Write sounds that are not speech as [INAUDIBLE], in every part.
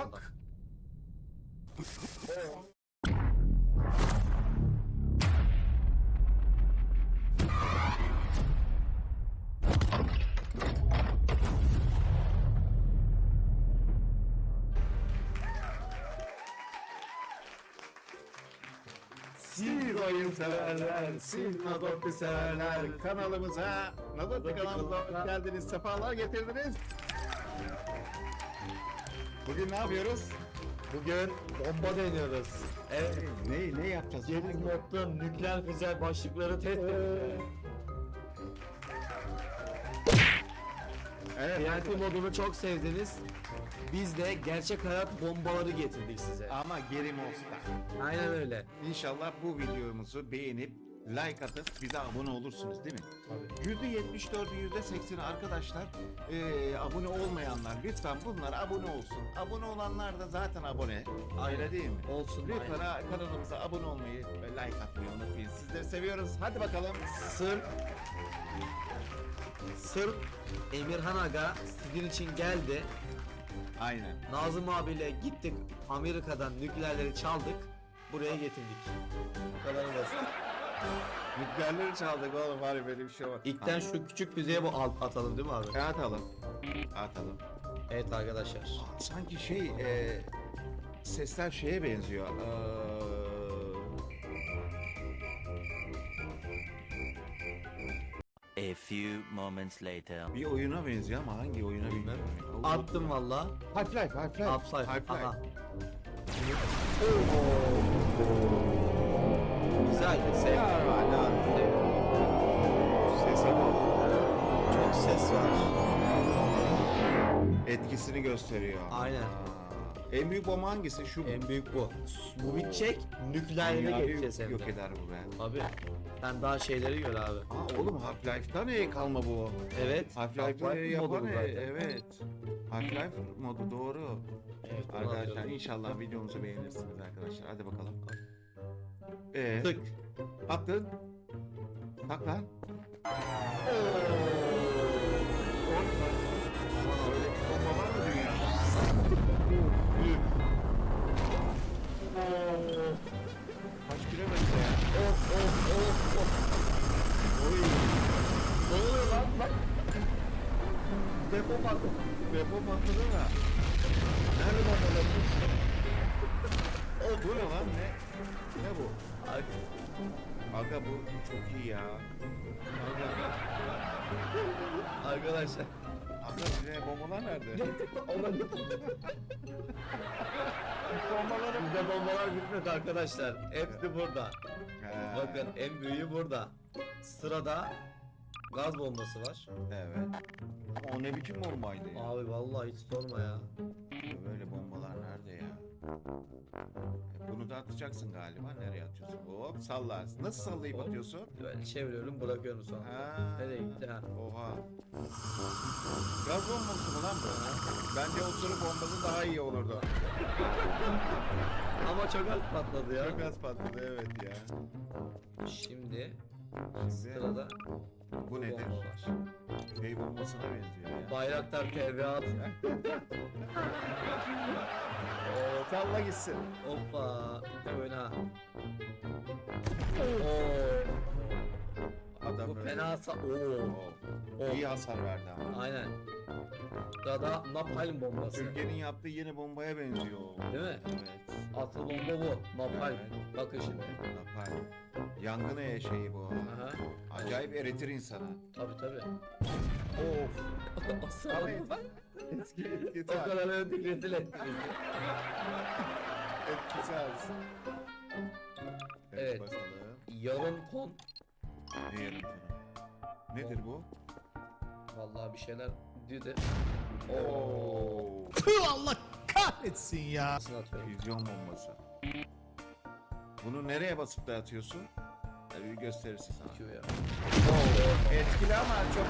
Bak. Sil oyun severler, sil Nadopi severler. Kanalımıza, Nadopi kanalımıza hoş geldiniz, sefalar getirdiniz. Bugün ne yapıyoruz? Bugün bomba deniyoruz. Evet. Ne, ne yapacağız? Yeni modda nükleer füze başlıkları test ediyoruz. Evet. TNT modunu çok sevdiniz. Biz de gerçek hayat bombaları getirdik size. Ama geri Monster. Aynen öyle. İnşallah bu videomuzu beğenip like atıp bize abone olursunuz değil mi? %74'ü %80'i arkadaşlar eee, abone olmayanlar lütfen bunlar abone olsun. Abone olanlar da zaten abone. Öyle değil mi? Olsun. Lütfen aynen. ha- kanalımıza abone olmayı ve like atmayı unutmayın. Sizleri seviyoruz. Hadi bakalım. Sırf Sırf Emirhan Aga sizin için geldi. Aynen. Nazım abiyle gittik Amerika'dan nükleerleri çaldık. Buraya getirdik. Bu kadar basit. Nükleerleri çaldık oğlum var ya böyle bir şey var. İlkten şu küçük füzeye bu alt atalım değil mi abi? Ha, atalım. Atalım. Evet arkadaşlar. Sanki şey eee, sesler şeye benziyor. Eee, A few moments later. bir oyuna benziyor ama hangi oyuna bilmiyorum. Attım valla. Half-Life, Half-Life. Half-Life. Half-Life. Aha. Güzeldi. Sev. Ya, hala. Sese bak. Çok ses var. Etkisini gösteriyor. Aynen. En büyük bomba hangisi? Şu En büyük bu. Bu bitecek. Nükleerine Dünyayı geçeceğiz hem Yok de. eder bu be. Abi. Sen daha şeyleri gör abi. Aa, oğlum Half-Life'dan iyi kalma bu. Evet. Half-Life'ı Half-Life modu yapan zaten. evet. Half-Life modu doğru. Arkadaşlar inşallah videomuzu beğenirsiniz arkadaşlar. Hadi bakalım. Ee, Tık. attın. Tak lan. Kaç kilometre ya? Of of of of. Oy. Ne oluyor lan? Bak. Depo patladı. Depo patladı mı? Nerede? O bu ne lan ne? Ne bu? Aga bu çok iyi ya. Aga, Arkadaşlar. aga bize bombalar nerede? Ona Bombaları bombalar bitmedi arkadaşlar. Hepsi burada. He, Bakın en büyüğü burada. Sırada gaz bombası var. Evet. O ne biçim bombaydı ya? Abi vallahi hiç sorma ya. Böyle bombalar nerede Bunu da atacaksın galiba. Nereye atıyorsun? Hop sallarsın. Nasıl sallayıp atıyorsun? Böyle çeviriyorum bırakıyorum sonra. Ha. Nereye gitti ha? Oha. Gaz bombası mı lan bu? Bence o sürü bombası daha iyi olurdu. [LAUGHS] Ama çok az patladı ya. Çok az patladı evet ya. Şimdi Şimdi sırada bu nedir? Şey bombasına benziyor ya. Bayraktar TV Oo, salla gitsin. Hoppa. Böyle ha. Oo. Adam Bu böyle- fena sa... Oo. Oo. İyi hasar verdi ama. Aynen. Sırada napalm bombası. Türkiye'nin yaptığı yeni bombaya benziyor. Değil mi? Evet. Asıl bomba bu. Napalm. Evet. Bakın şimdi. Napalm. Yangın şeyi bu. Aha. Acayip eritir insana. Tabi tabi. Of. [LAUGHS] Asıl Evet. bomba. Eski etkisi O az. kadar ödül rezil etti bizi. Etkisi az. Evet. Bakalım. Yarım ton. Ne tonu? Nedir bu? Vallahi bir şeyler dedi. Oo. Allah kahretsin ya. Nasıl atıyorum? Füzyon bombası. Bunu nereye basıp da atıyorsun? Tabii gösterirsin sana. Q'ya. Etkili ama çok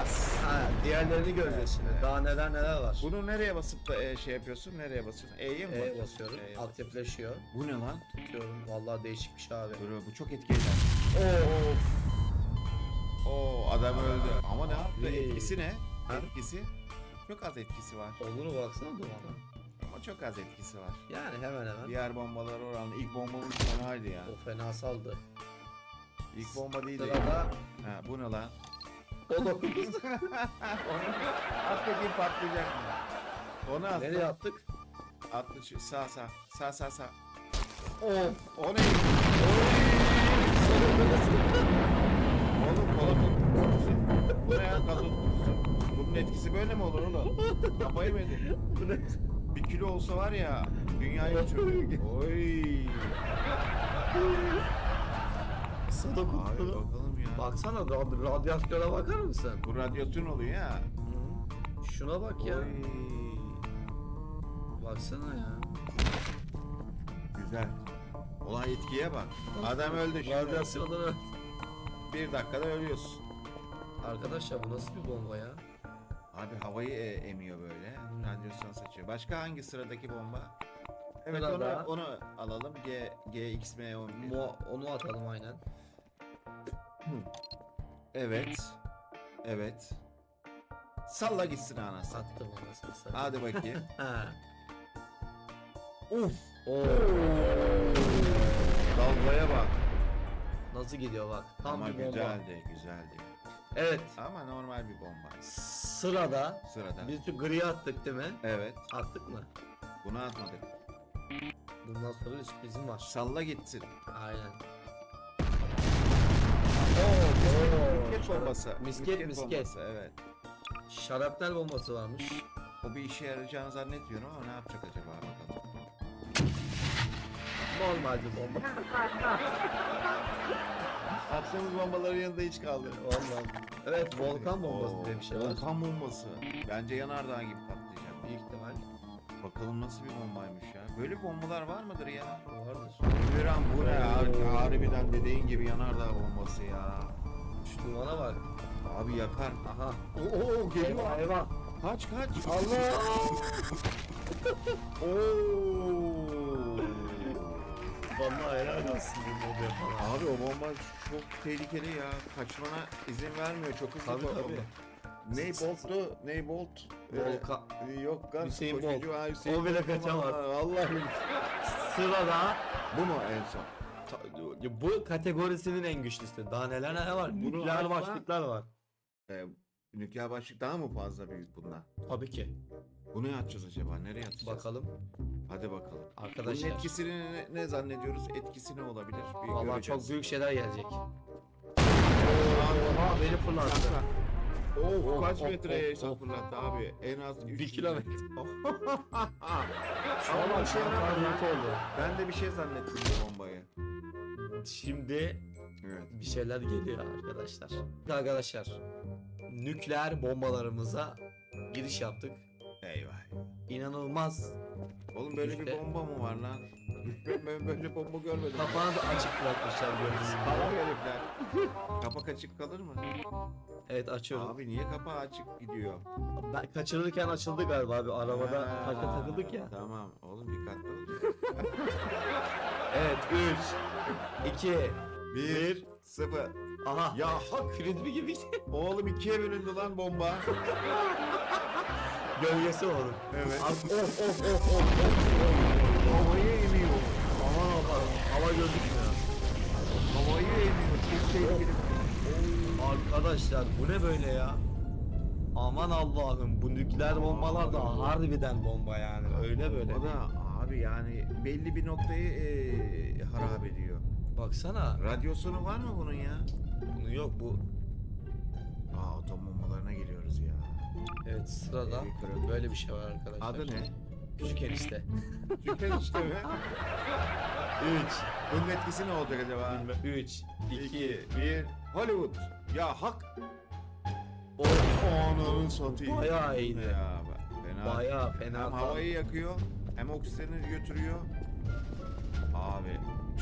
az. Ha, diğerlerini göreceğiz şimdi. Daha neler neler var. Bunu nereye basıp da e, şey yapıyorsun? Nereye basıyorsun? E'ye mi E basıyorsun? basıyorum. E'ye Aktifleşiyor. Bu ne lan? Tutuyorum. Vallahi değişik bir şey abi. Dur bu çok etkili. Of. Oo adam öldü. Ama ne yaptı? Etkisi ne? Ha? Etkisi? Çok az etkisi var. Olur mu baksana durana. Ama çok az etkisi var. Yani hemen hemen. Diğer bombalar oranla. İlk bombamız fenaydı ya. O fena saldı. İlk bomba değil de. Sırada Ha, bu ne lan? o dokuz. [LAUGHS] At bakayım patlayacak mı? Onu at. Nereye attık? Atlı şu- sağ sağ. Sağ sağ sağ. Of. O ne? Oğlum kola kutusu. Bu ne ya gazoz kutusu? Bunun etkisi böyle mi olur oğlum? Kafayı mı yedin? Bu ne? Bir kilo olsa var ya dünyayı uçurur. [LAUGHS] Oy. Soda Abi bakalım ya. Baksana rad- radyasyona bakar mısın? Bu radyasyon oluyor ya. Şuna bak ya. Oy. Baksana ya. Güzel. Olay etkiye bak. Adam öldü şimdi. Radyasyondan öl. Bir dakikada ölüyorsun. Arkadaşlar bu nasıl bir bomba ya? Abi havayı e, emiyor böyle. Radyasyon saçıyor. Başka hangi sıradaki bomba? Evet Sırada- onu, onu alalım. G, GXM11. Mo onu atalım aynen. Evet. Evet. Salla gitsin anasını. Attım anasını satayım. Hadi bakayım. [LAUGHS] Ha. Uf. Oo. Dalgaya bak. Nasıl gidiyor bak. Tam Ama bir bomba. güzeldi, güzeldi. Evet. Ama normal bir bomba. Sırada Sırada. biz şu griyi attık değil mi? Evet. Attık mı? Bunu atmadık. Bundan sonra sürprizim var. Salla gitsin. Aynen. Misket bombası. Misket, misket. bombası, evet. Şarapnel bombası varmış. O bir işe yarayacağını zannetmiyorum ama ne yapacak acaba bakalım. Normal bir bomba. [LAUGHS] Attığımız bombaların yanında hiç kaldı. Vallahi. Evet volkan bombası diye bir şey var. Volkan bombası. Bence yanardağ gibi patlayacak. Büyük ihtimal Bakalım nasıl bir bombaymış ya. Böyle bombalar var mıdır ya? vardır. Emirhan bu ne ya? Harbiden dediğin gibi yanardağ bombası ya. Şu dumana bak. Abi yakar. Aha. Oo, oo geliyor. Eyvah. Kaç kaç. Allah. [LAUGHS] Oo. Vallahi helal olsun bu bomba. Abi o bomba çok tehlikeli ya. Kaçmana izin vermiyor. Çok hızlı Tabii, tabii. Ney Bolt'tu? Ney Bolt? Volkan. Ee, yok gaz Hüseyin. Bolt. Ha, Hüseyin O bile Bolt kaçamaz. ama Vallahi. Sırada Bu mu en son? ta- bu kategorisinin en güçlüsü. Daha neler neler var. Bunu Nükleer başlıklar var. Ee, nükleer başlık daha mı fazla büyük bundan? Tabii ki. Bunu atacağız acaba? Nereye atacağız? Bakalım. Hadi bakalım. Bunun Arkadaşlar. etkisini ne, ne zannediyoruz? Etkisi ne olabilir? Bir Vallahi göreceğiz. çok büyük şeyler gelecek. Oha beni fırlattı. Oh, Oh, kaç oh, metreye oh, oh. fırlattı abi? En az Bir 300 kilometre. [LAUGHS] Ama bir şey şu an oldu. Ben de bir şey zannettim bu bombayı. Şimdi Evet. bir şeyler geliyor arkadaşlar. Arkadaşlar nükleer bombalarımıza giriş yaptık. Eyvah. İnanılmaz. Oğlum böyle bir İşte. bomba mı var lan? Ben, böyle bomba görmedim. Kapağını da açık bırakmışlar gördüğünüz gibi. Salak herifler. Kapak açık kalır mı? Evet açıyorum. Abi niye kapağı açık gidiyor? Ben kaçırırken açıldı galiba abi. Arabada Ha, takı takıldık ya. Tamam. Oğlum dikkatli ol. [LAUGHS] Evet 3 2 Bir, sıfır. Aha. Ya hak. Frisbee gibi Oğlum ikiye bölündü lan bomba. [LAUGHS] gölgesi olur. Evet. Of of of of of. Havayı emiyor. Aman Allah'ım hava gözükmüyor. Havayı emiyor. Çok tehlikeli. Arkadaşlar bu ne böyle ya? Aman Allah'ım bu nükleer bombalar da harbiden bomba yani öyle böyle. O da abi yani belli bir noktayı eee harap ediyor. Baksana. Radyosunu var mı bunun ya? Bunu yok bu. Aa atom bombalarına geliyoruz ya. Evet sırada kırıldı. böyle bir şey var arkadaşlar. Adı ne? Küçük enişte. Süper işte be. 3 Bunun etkisi ne olacak acaba? 3 2 1 Hollywood. Ya hak. Oh, Ananın satayım. Bayağı iyiydi. Ya bak, fena. Bayağı fena. Hem havayı yakıyor hem oksijeni götürüyor. Abi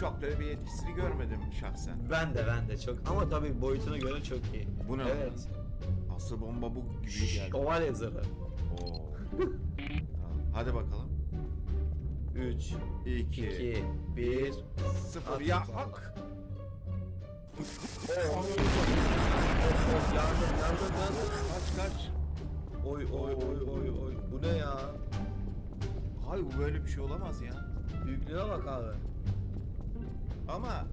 çok da bir etkisini görmedim şahsen. Ben de ben de çok ama tabii boyutuna göre çok iyi. Bu ne Evet. lan? Asıl bomba bu gibi geldi. Şövalye zırhı. Oo. Tamam, Hadi bakalım. 3 2 2 1 0 At ya bakalım. hak. Yardım yardım yardım. Kaç kaç. Oy oy oy oy oy. Bu ne ya? Abi bu böyle bir şey olamaz ya. Büyüklüğüne bak abi. Ama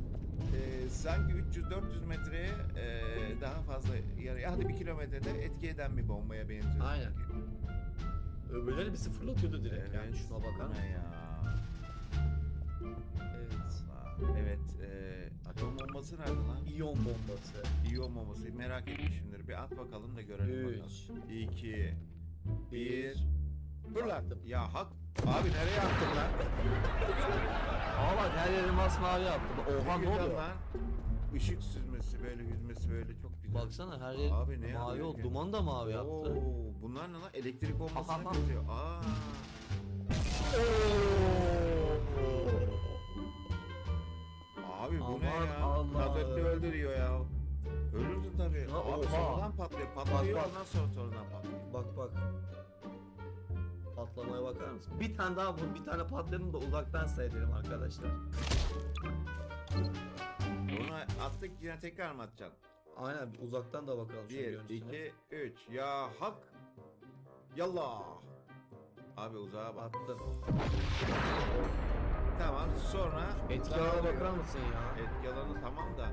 e, sanki 300-400 metreye e, daha fazla yarı hadi bir kilometrede etki eden bir bombaya benziyor. Aynen. Öbürleri bizi fırlatıyordu direkt yani şuna bakar ne ya? Evet. Aa, Evet. Atom bombası nerede lan? İyon bombası. İyon bombası merak etmişimdir. Bir at bakalım da görelim 3 bakalım. 2 1 Bir. Fırlattım. Ya hak. Abi nereye attın lan? Aa bak her yeri masmavi yaptım. Oha ne oluyor? lan. Işık süzmesi böyle yüzmesi böyle çok güzel. Baksana her yer Abi ne mavi oldu. ki? Duman da mavi yaptı. Oo, bunlar ne lan? Elektrik bombasına Aha. [LAUGHS] benziyor. Aa. Abi bu ne Aman ya? Nazette öldürüyor ya. Ölürdün tabii. Ya Abi oha. sonradan patlıyor. Patlıyor bak. ondan sonra sonradan patlıyor. Bak bak. Patlamaya bakar mısın? Bir tane daha bu bir tane patlayalım da uzaktan seyredelim arkadaşlar. Onu attık yine tekrar mı atacaksın? Aynen bir uzaktan da bakalım şu 1, görüntüsüne. 2, 3. Ya hak. Yallah. Abi uzağa bak. Attım. Sonra Etki alana bakar mısın ya? Etki alanı tamam da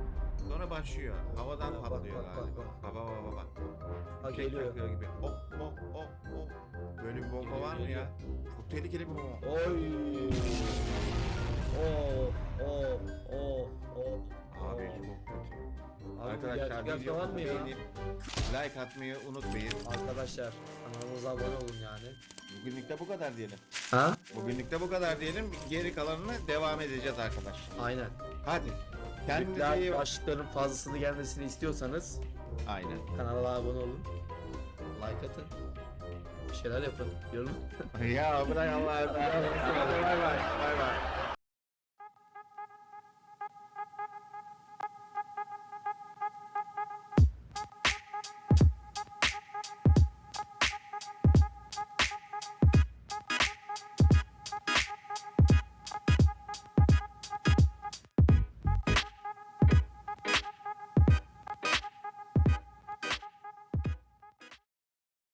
sonra başlıyor. Havadan Bak, bak, patlıyor bak, galiba. bak, Bak bak bak bak. Ha Fişek geliyor. yakıyor gibi. Oh oh oh oh. Böyle bir bomba var mı ya? Çok tehlikeli bir bomba. Oy. Oh oh oh oh. Abi çok kötü. Abi Arkadaşlar gerçekten mı ya? beğenip like atmayı unutmayın. Arkadaşlar kanalımıza abone olun yani. Bugünlük de bu kadar diyelim. Ha? Bugünlük de bu kadar diyelim. Geri kalanını devam edeceğiz arkadaşlar. Aynen. Hadi. Kendinize iyi bak. başlıkların fazlasını gelmesini istiyorsanız Aynen. kanala abone olun. Like atın. Bir şeyler yapın. Yorum. [LAUGHS] ya bırak Allah'ım. [LAUGHS] Hadi bay bay. Bay bay.